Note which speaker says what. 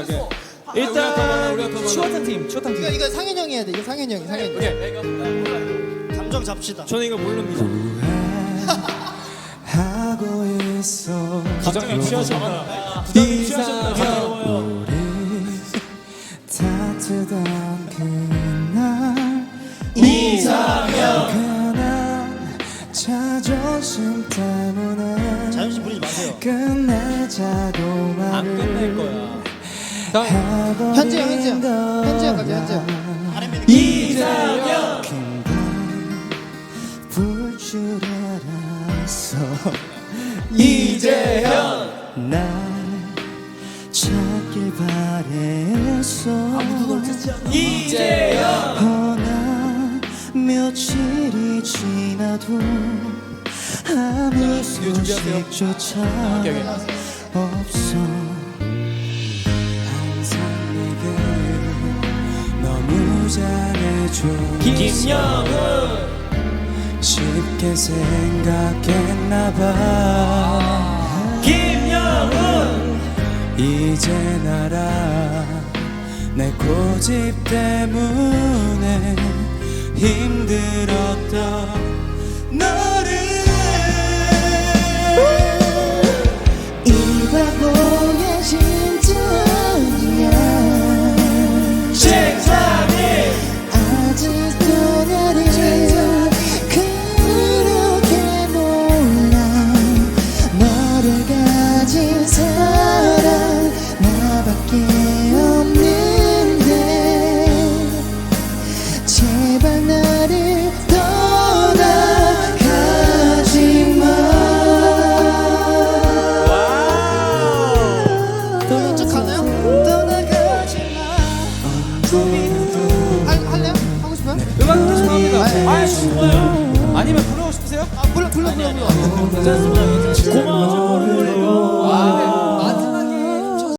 Speaker 1: 오케이 오케이.
Speaker 2: 일단 추어탕 팀, 추어탕
Speaker 3: 이거
Speaker 2: 팀.
Speaker 3: 이거 상현 형이 해야 돼. 이거 상현 형이 상현 형.
Speaker 1: 오케이.
Speaker 3: 감정 잡시다.
Speaker 1: 저는 이거 모릅니다.
Speaker 2: 하고 있어.
Speaker 1: 부장님 취하셨나?
Speaker 2: 이상형 우리 따뜻한 그날 이상형 그날 자존심 때문에
Speaker 3: 자존심 부리지 마세요.
Speaker 2: 끝내자고
Speaker 1: 안 끝낼
Speaker 2: 말을
Speaker 1: 거야.
Speaker 2: 해버린
Speaker 3: 현지 형, 현지 형. 현지 형까지, 현지 형.
Speaker 2: 이상형 불줄 알았어 이제형 날 찾길 바랬어 아무도 널 찾지 않아. 이제형 허나 며칠이 지나도 아무 소식조차 없어 잘해줘. 김영훈 쉽게 생각했나봐. 김영훈 이제 알아 내 고집 때문에 힘들었던
Speaker 3: 할, 할래요? 하고 싶어요?
Speaker 2: 음악 듣고 합니다
Speaker 1: 아 좋아요.
Speaker 2: 아니면 부르고 싶으세요?
Speaker 3: 아 불러 불러 불러 불러
Speaker 1: 괜찮습니다. 고마워.
Speaker 2: 아,